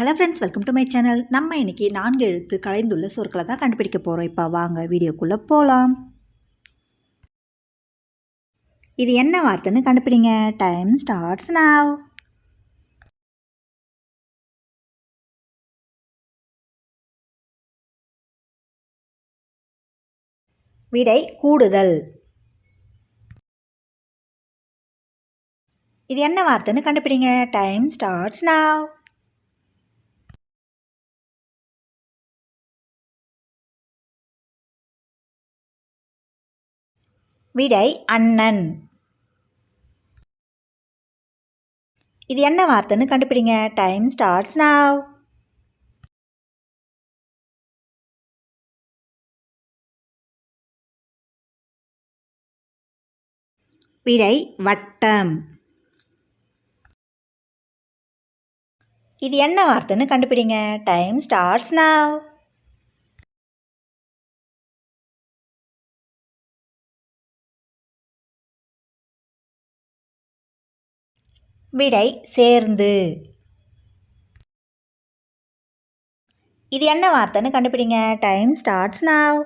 Hello friends welcome to my channel நம்ம இன்னைக்கு நான்கு எழுத்து கலைந்துள்ள சொற்களை தான் கண்டுபிடிக்க போகிறோம் இப்போ வாங்க வீடியோக்குள்ளே போகலாம் இது என்ன வார்த்தைன்னு கண்டுபிடிங்க. டைம் ஸ்டார்ட்ஸ் நாவ் விடை கூடுதல். இது என்ன வார்த்தைன்னு கண்டுபிடிங்க. டைம் ஸ்டார்ட்ஸ் நாவ் விடை அண்ணன். இது என்ன வார்த்தைன்னு கண்டுபிடிங்க. டைம் ஸ்டார்ட்ஸ் நாவ் விடை வட்டம். இது என்ன வார்த்தைன்னு கண்டுபிடிங்க. டைம் ஸ்டார்ட்ஸ் நாவ் விடை சேர்ந்து. இது என்ன வார்த்தைன்னு கண்டுபிடிங்க. டைம் ஸ்டார்ட்ஸ் நாவ்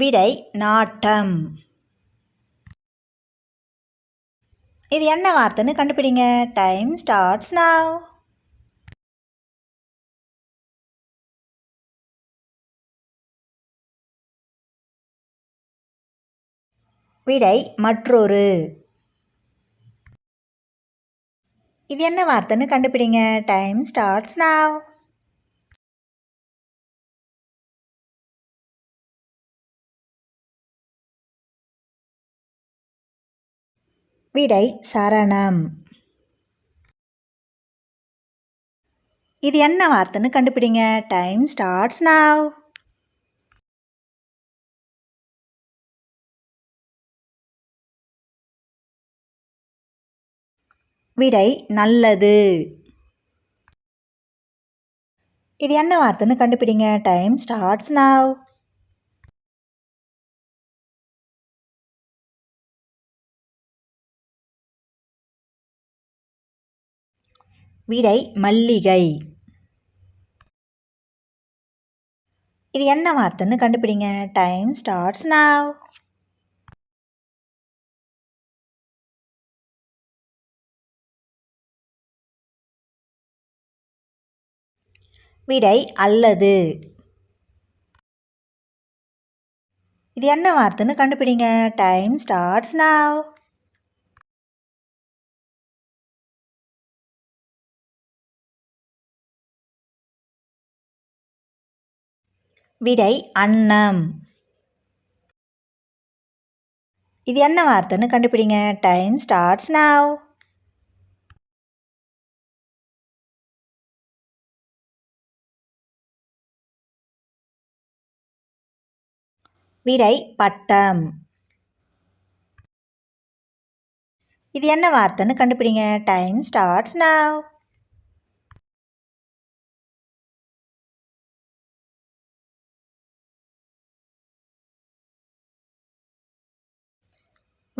விடை நாட்டம். இது என்ன வார்த்தைன்னு கண்டுபிடிங்க. டைம் ஸ்டார்ட்ஸ் நாவ் விடை மற்றொரு. இது என்ன வார்த்தைன்னு கண்டுபிடிங்க. டைம் ஸ்டார்ட்ஸ் நாவ் விடை சரணம். இது என்ன வார்த்தைன்னு கண்டுபிடிங்க. டைம் ஸ்டார்ட்ஸ் நாவ் விடை நல்லது. இது என்ன வார்த்தைன்னு கண்டுபிடிங்க. டைம் ஸ்டார்ட்ஸ் நவ் விடை மல்லிகை. இது என்ன வார்த்தைன்னு கண்டுபிடிங்க. டைம் ஸ்டார்ட்ஸ் நவ் விடை அல்லது. இது என்ன வார்த்தைன்னு கண்டுபிடிங்க. Time starts now. விடை அன்னம். இது என்ன வார்த்தைன்னு கண்டுபிடிங்க. Time starts now. விடை பட்டம் இது என்ன வார்த்தைன்னு கண்டுபிடிங்க. டைம் ஸ்டார்ட்ஸ் நவ்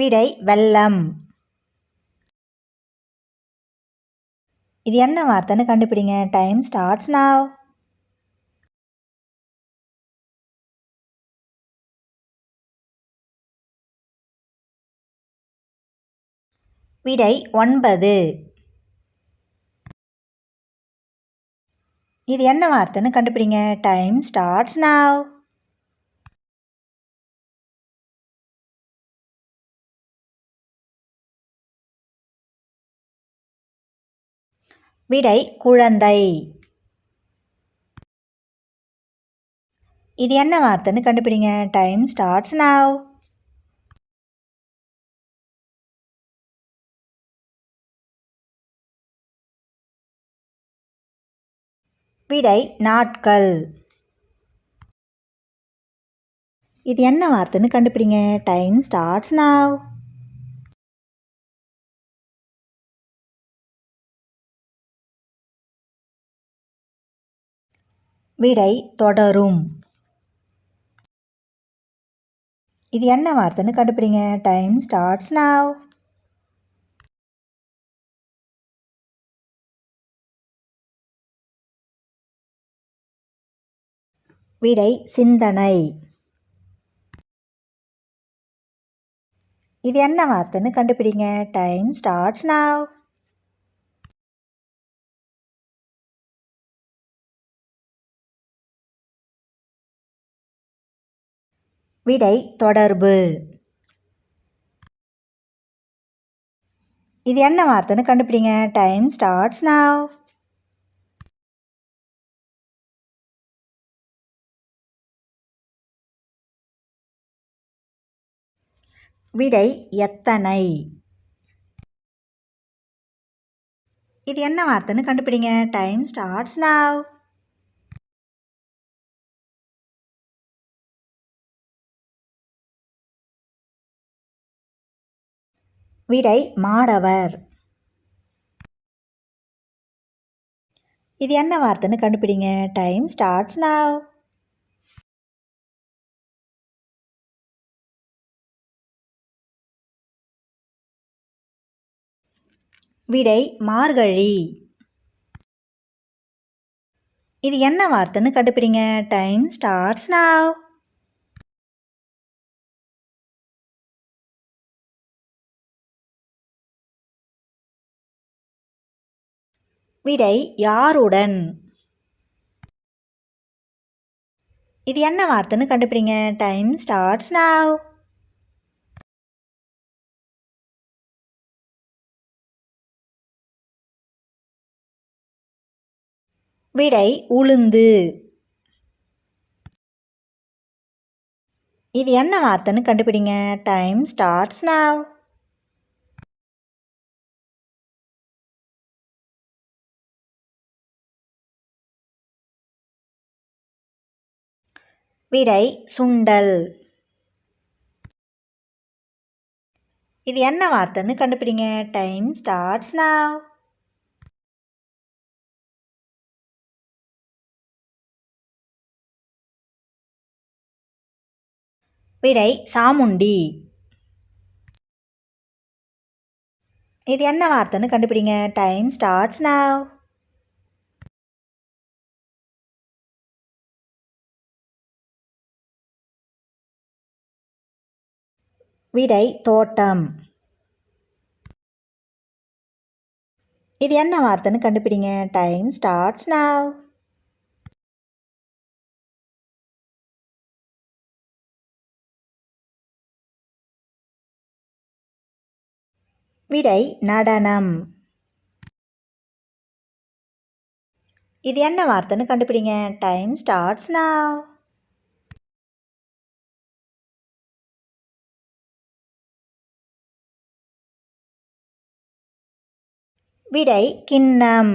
விடை வெள்ளம். இது என்ன வார்த்தைன்னு கண்டுபிடிங்க. டைம் ஸ்டார்ட்ஸ் நவ் விடை ஒன்பது. இது என்ன வார்த்தைன்னு கண்டுபிடிங்க. டைம் ஸ்டார்ட்ஸ் நாவ் விடை குழந்தை. இது என்ன வார்த்தைன்னு கண்டுபிடிங்க. டைம் ஸ்டார்ட்ஸ் நாவ் விடை நாட்கள். இது என்ன வார்த்தைன்னு கண்டுபிடிங்க. டைம் ஸ்டார்ட்ஸ் நாவ் விடை தொடரும். இது என்ன வார்த்தைன்னு கண்டுபிடிங்க. டைம் ஸ்டார்ட்ஸ் நாவ் விடை சிந்தனை. இது என்ன வார்த்தைன்னு கண்டுபிடிங்க. டைம் ஸ்டார்ட்ஸ் நாவ் விடை தொடர்பு. இது என்ன வார்த்தைன்னு கண்டுபிடிங்க. டைம் ஸ்டார்ட்ஸ் நாவ் விடை எத்தனை? இது என்ன வார்த்தைன்னு கண்டுபிடிங்க. டைம் ஸ்டார்ட்ஸ் நாவ் விடை மாடவர் இது என்ன வார்த்தைன்னு கண்டுபிடிங்க. டைம் ஸ்டார்ட்ஸ் நாவ் விடை மார்கழி. இது என்ன வார்த்தைன்னு கண்டுபிடிங்க. டைம் ஸ்டார்ட்ஸ் நாவ் விடை யாருடன்? இது என்ன வார்த்தைன்னு கண்டுபிடிங்க. டைம் ஸ்டார்ட்ஸ் நாவ் விடை உளுந்து. இது என்ன வார்த்தைன்னு கண்டுபிடிங்க. டைம் ஸ்டார்ட்ஸ் நாவ் விடை சுண்டல். இது என்ன வார்த்தைன்னு கண்டுபிடிங்க. டைம் ஸ்டார்ட்ஸ் நாவ் விடை சாமுண்டி. இது என்ன வார்த்தைன்னு கண்டுபிடிங்க. டைம் ஸ்டார்ட்ஸ் நாவ் விடை தோட்டம். இது என்ன வார்த்தைன்னு கண்டுபிடிங்க. டைம் ஸ்டார்ட்ஸ் நாவ் விடை நடனம். இது என்ன வார்த்தைன்னு கண்டுபிடிங்க. டைம் ஸ்டார்ட்ஸ் நாவ் விடை கிண்ணம்.